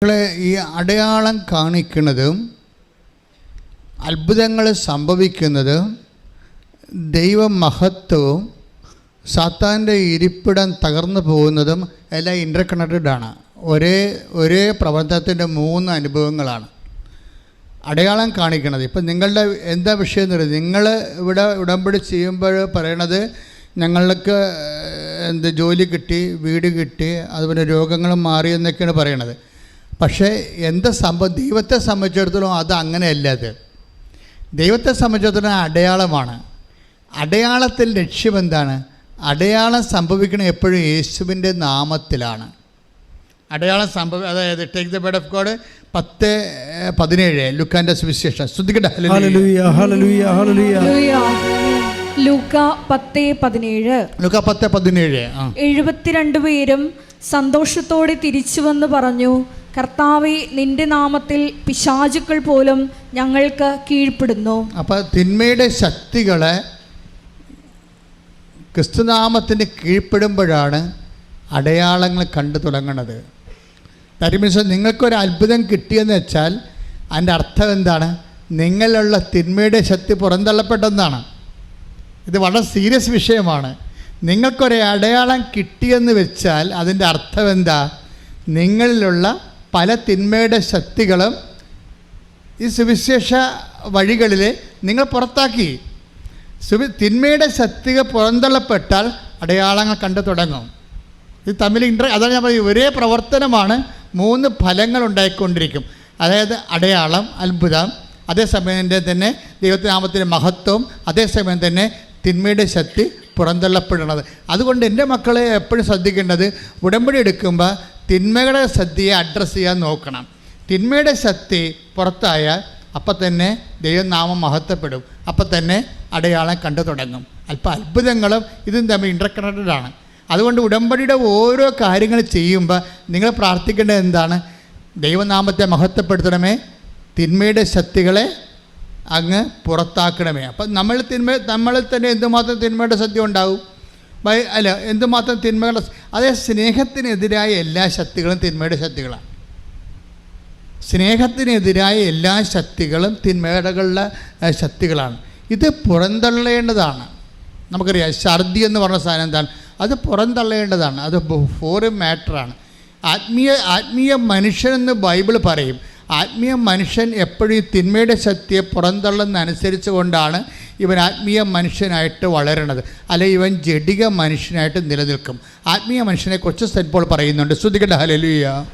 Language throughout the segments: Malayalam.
മക്കളെ ഈ അടയാളം കാണിക്കുന്നതും അത്ഭുതങ്ങൾ സംഭവിക്കുന്നതും ദൈവമഹത്വവും സാത്താന്റെ ഇരിപ്പിടം തകർന്നു പോകുന്നതും എല്ലാം ഇന്റർ കണക്റ്റഡ് ആണ്. ഒരേ ഒരേ പ്രബന്ധത്തിന്റെ മൂന്ന് അനുഭവങ്ങളാണ് അടയാളം കാണിക്കണത് ഇപ്പം നിങ്ങളുടെ എന്താ വിഷയം എന്ന് പറയുന്നത് നിങ്ങൾ ഇവിടെ ഉടമ്പടി ചെയ്യുമ്പോൾ പറയണത് ഞങ്ങൾക്ക് എന്ത് ജോലി കിട്ടി വീട് കിട്ടി അതുപോലെ രോഗങ്ങൾ മാറി എന്നൊക്കെയാണ് പറയണത്. പക്ഷേ എന്താ സംഭവം? ദൈവത്തെ സംബന്ധിച്ചിടത്തോളം അത് അങ്ങനെയല്ല അത്. ദൈവത്തെ സംബന്ധിച്ചിടത്തോളം അടയാളമാണ്. അടയാളത്തിൽ ലക്ഷ്യം എന്താണ്? അടയാളം സംഭവിക്കണം എപ്പോഴും യേശുവിന്റെ നാമത്തിലാണ്. അടയാളം സംഭവ അതായത് take the word of God പത്ത് പതിനേഴ് ലുക്കാന്റെ സുവിശേഷം. ശ്രദ്ധിക്കട്ടെ? ഹല്ലേലൂയ. Hallelujah hallelujah hallelujah. ലൂക്ക പത്ത് പതിനേഴ്. ലുക്ക പത്ത് പതിനേഴ് ആ. എഴുപത്തിരണ്ട് പേരും സന്തോഷത്തോടെ തിരിച്ചു വന്ന് പറഞ്ഞു കർത്താവെ നിന്റെ നാമത്തിൽ പിശാചുക്കൾ പോലും ഞങ്ങൾക്ക് കീഴ്പ്പെടുന്നു. അപ്പോൾ തിന്മയുടെ ശക്തികളെ ക്രിസ്തുനാമത്തിന് കീഴ്പ്പെടുമ്പോഴാണ് അടയാളങ്ങൾ കണ്ടു തുടങ്ങുന്നത് മീൻസ് നിങ്ങൾക്കൊരു അത്ഭുതം കിട്ടിയെന്ന് വെച്ചാൽ അതിന്റെ അർത്ഥം എന്താണ്? നിങ്ങളുള്ള തിന്മയുടെ ശക്തി പുറന്തള്ളപ്പെട്ടെന്നാണ്. ഇത് വളരെ സീരിയസ് വിഷയമാണ്. നിങ്ങൾക്കൊരു അടയാളം കിട്ടിയെന്ന് വെച്ചാൽ അതിന്റെ അർത്ഥം എന്താ? നിങ്ങളിലുള്ള പല തിന്മയുടെ ശക്തികളും ഈ സുവിശേഷ വഴികളിൽ നിങ്ങൾ പുറത്താക്കി. സുവി തിന്മയുടെ ശക്തികൾ പുറന്തള്ളപ്പെട്ടാൽ അടയാളങ്ങൾ കണ്ടു തുടങ്ങും. ഇത് തമ്മിൽ ഇൻട്ര അതാണ് ഞാൻ പറയുന്നത് ഒരേ പ്രവർത്തനമാണ് മൂന്ന് ഫലങ്ങൾ ഉണ്ടായിക്കൊണ്ടിരിക്കും. അതായത് അടയാളം അത്ഭുതം അതേസമയം തന്നെ ദൈവത്തിനാമത്തിന്റെ മഹത്വം അതേസമയം തന്നെ തിന്മയുടെ ശക്തി പുറന്തള്ളപ്പെടുന്നത്. അതുകൊണ്ട് എന്റെ മക്കളെ എപ്പോഴും ശ്രദ്ധിക്കേണ്ടത് ഉടമ്പടി എടുക്കുമ്പോൾ തിന്മയുടെ ശക്തിയെ അഡ്രസ്സ് ചെയ്യാൻ നോക്കണം. തിന്മയുടെ ശക്തി പുറത്തായാൽ അപ്പം തന്നെ ദൈവനാമം മഹത്വപ്പെടും. അപ്പം തന്നെ അടയാളം കണ്ടു തുടങ്ങും. അല്പം അത്ഭുതങ്ങളും ഇതും തമ്മിൽ ഇന്റർകണക്റ്റഡ് ആണ്. അതുകൊണ്ട് ഉടമ്പടിയുടെ ഓരോ കാര്യങ്ങൾ ചെയ്യുമ്പോൾ നിങ്ങൾ പ്രാർത്ഥിക്കേണ്ടത് എന്താണ്? ദൈവനാമത്തെ മഹത്വപ്പെടുത്തണമേ തിന്മയുടെ ശക്തികളെ അങ്ങ് പുറത്താക്കണമേ. അപ്പം നമ്മൾ തിന്മ നമ്മളിൽ തന്നെ എന്തുമാത്രം തിന്മയുടെ സത്യം ഉണ്ടാവും? അല്ല എന്തുമാത്രം തിന്മകളുടെ അതേ സ്നേഹത്തിനെതിരായ എല്ലാ ശക്തികളും തിന്മയുടെ ശക്തികളാണ്. സ്നേഹത്തിനെതിരായ എല്ലാ ശക്തികളും തിന്മകളുടെ ശക്തികളാണ്. ഇത് പുറന്തള്ളേണ്ടതാണ്. നമുക്കറിയാം ഛർദി എന്ന് പറഞ്ഞ സാധനം എന്താണ്? അത് പുറന്തള്ളേണ്ടതാണ്. അത് ഫോറിൻ മാറ്ററാണ് ആത്മീയ ആത്മീയ മനുഷ്യനെന്ന് ബൈബിൾ പറയും. ആത്മീയ മനുഷ്യൻ എപ്പോഴും തിന്മയുടെ ശക്തിയെ പുറന്തള്ളുന്നതനുസരിച്ച് കൊണ്ടാണ് ഇവൻ ആത്മീയ മനുഷ്യനായിട്ട് വളരണത്. അല്ലെ ഇവൻ ജഡിക മനുഷ്യനായിട്ട് നിലനിൽക്കും. ആത്മീയ മനുഷ്യനെക്കുറിച്ച് സെന്റ് പോൾ പറയുന്നുണ്ട്. ശ്രുതികട്ടെ ഹലലുയ്യ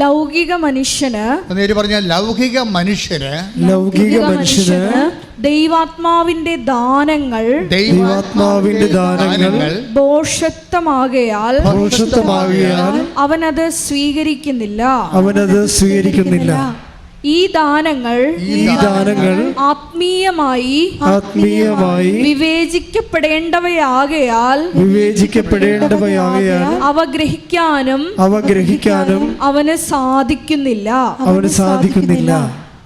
ലൗകിക മനുഷ്യന് ലൗകിക മനുഷ്യന് ലൗകിക മനുഷ്യന് ദൈവാത്മാവിന്റെ ദാനങ്ങൾ ദൈവാത്മാവിന്റെ ദാനങ്ങൾ ദോഷത്വമാകയാൽ ദോഷത്വമാകയാൽ അവനത് സ്വീകരിക്കുന്നില്ല. അവനത് സ്വീകരിക്കുന്നില്ല. ഈ ദാനങ്ങൾ ഈ ദാനങ്ങൾ ആത്മീയമായി ആത്മീയമായി വിവേചിക്കപ്പെടേണ്ടവയാകയാൽ വിവേചിക്കപ്പെടേണ്ടവയാകയാൽ അവ ഗ്രഹിക്കാനും അവ ഗ്രഹിക്കാനും അവന് സാധിക്കുന്നില്ല. അവന് സാധിക്കുന്നില്ല.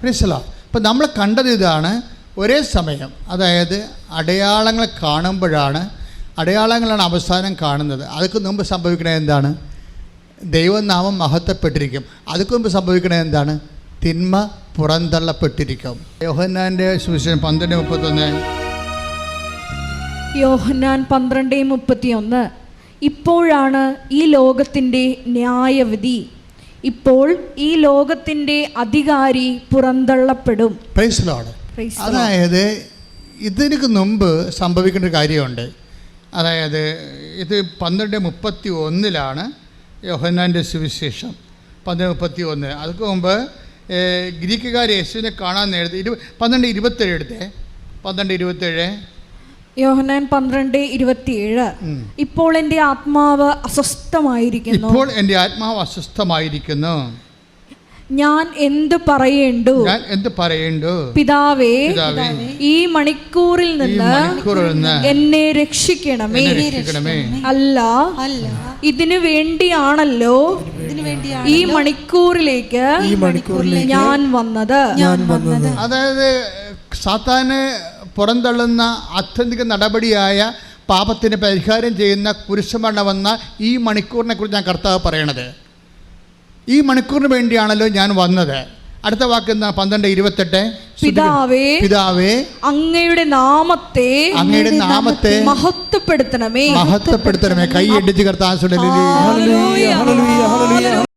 മനസ്സിലാ ഇപ്പൊ നമ്മൾ കണ്ടത് ഇതാണ് ഒരേ സമയം അതായത് അടയാളങ്ങൾ കാണുമ്പോഴാണ് അടയാളങ്ങളാണ് അവസാനം കാണുന്നത്. അതൊക്കെ മുമ്പ് സംഭവിക്കണത് എന്താണ്? ദൈവനാമം മഹത്വപ്പെട്ടിരിക്കും. അതൊക്കെ മുമ്പ് സംഭവിക്കണത് എന്താണ്? തിന്മ പുറന്തള്ളപ്പെട്ടിരിക്കും. യോഹന്നാന്റെ സുവിശേഷം പന്ത്രണ്ട് മുപ്പത്തൊന്ന്. യോഹന്നാൻ പന്ത്രണ്ട് മുപ്പത്തിയൊന്ന്. ഇപ്പോഴാണ് ഈ ലോകത്തിന്റെ ന്യായവിധി. ഇപ്പോൾ ഈ ലോകത്തിന്റെ അധികാരി പുറന്തള്ളപ്പെടും. പ്രൈസ് ലോഡ് അതായത് ഇതിനു മുമ്പ് സംഭവിക്കേണ്ട ഒരു കാര്യമുണ്ട്. അതായത് ഇത് പന്ത്രണ്ട് മുപ്പത്തി ഒന്നിലാണ് യോഹന്നാന്റെ സുവിശേഷം. പന്ത്രണ്ട് മുപ്പത്തി ഒന്ന് അതിന് മുമ്പ് ഗ്രീക്കുകാർ യേശുവിനെ കാണാൻ നേരത്തെ ഇരു പന്ത്രണ്ട് ഇരുപത്തേഴ് എടുത്തേ. പന്ത്രണ്ട് ഇരുപത്തേഴ്. യോഹനാൻ പന്ത്രണ്ട് ഇരുപത്തിയേഴ്. ഇപ്പോൾ എന്റെ ആത്മാവ് അസ്വസ്ഥമായിരിക്കുന്നു. ഇപ്പോൾ എന്റെ ആത്മാവ് അസ്വസ്ഥമായിരിക്കുന്നു. ഞാൻ എന്ത് പറയേണ്ടു? ഞാൻ എന്ത് പറയേണ്ടു? പിതാവേ ഈ മണിക്കൂറിൽ നിന്ന് എന്നെ രക്ഷിക്കണമേ. എന്നെ രക്ഷിക്കണമേ. അല്ല ഇതിനു വേണ്ടിയാണല്ലോ ഇതിനു വേണ്ടിയാണ് ഈ മണിക്കൂറിലേക്ക് ഞാൻ വന്നത്. ഞാൻ വന്നത്. അതായത് സാത്താന് പുറന്തള്ളുന്ന ആത്യന്തിക നടപടിയായ പാപത്തിന് പരിഹാരം ചെയ്യുന്ന കുരിശുമരണ വന്ന ഈ മണിക്കൂറിനെ കുറിച്ച് ഞാൻ കർത്താവ് പറയണത്. ഈ മണിക്കൂറിന് വേണ്ടിയാണല്ലോ ഞാൻ വന്നത്. അടുത്ത വാക്ക് എന്താ? പന്ത്രണ്ട് ഇരുപത്തെട്ട്. പിതാവേ പിതാവേ അങ്ങയുടെ നാമത്തെ അങ്ങയുടെ നാമത്തെ മഹത്വപ്പെടുത്തണമേ. മഹത്വപ്പെടുത്തണമേ. കൈ എടുത്തു കർത്താൻ ഹല്ലേലൂയ ഹല്ലേലൂയ ഹല്ലേലൂയ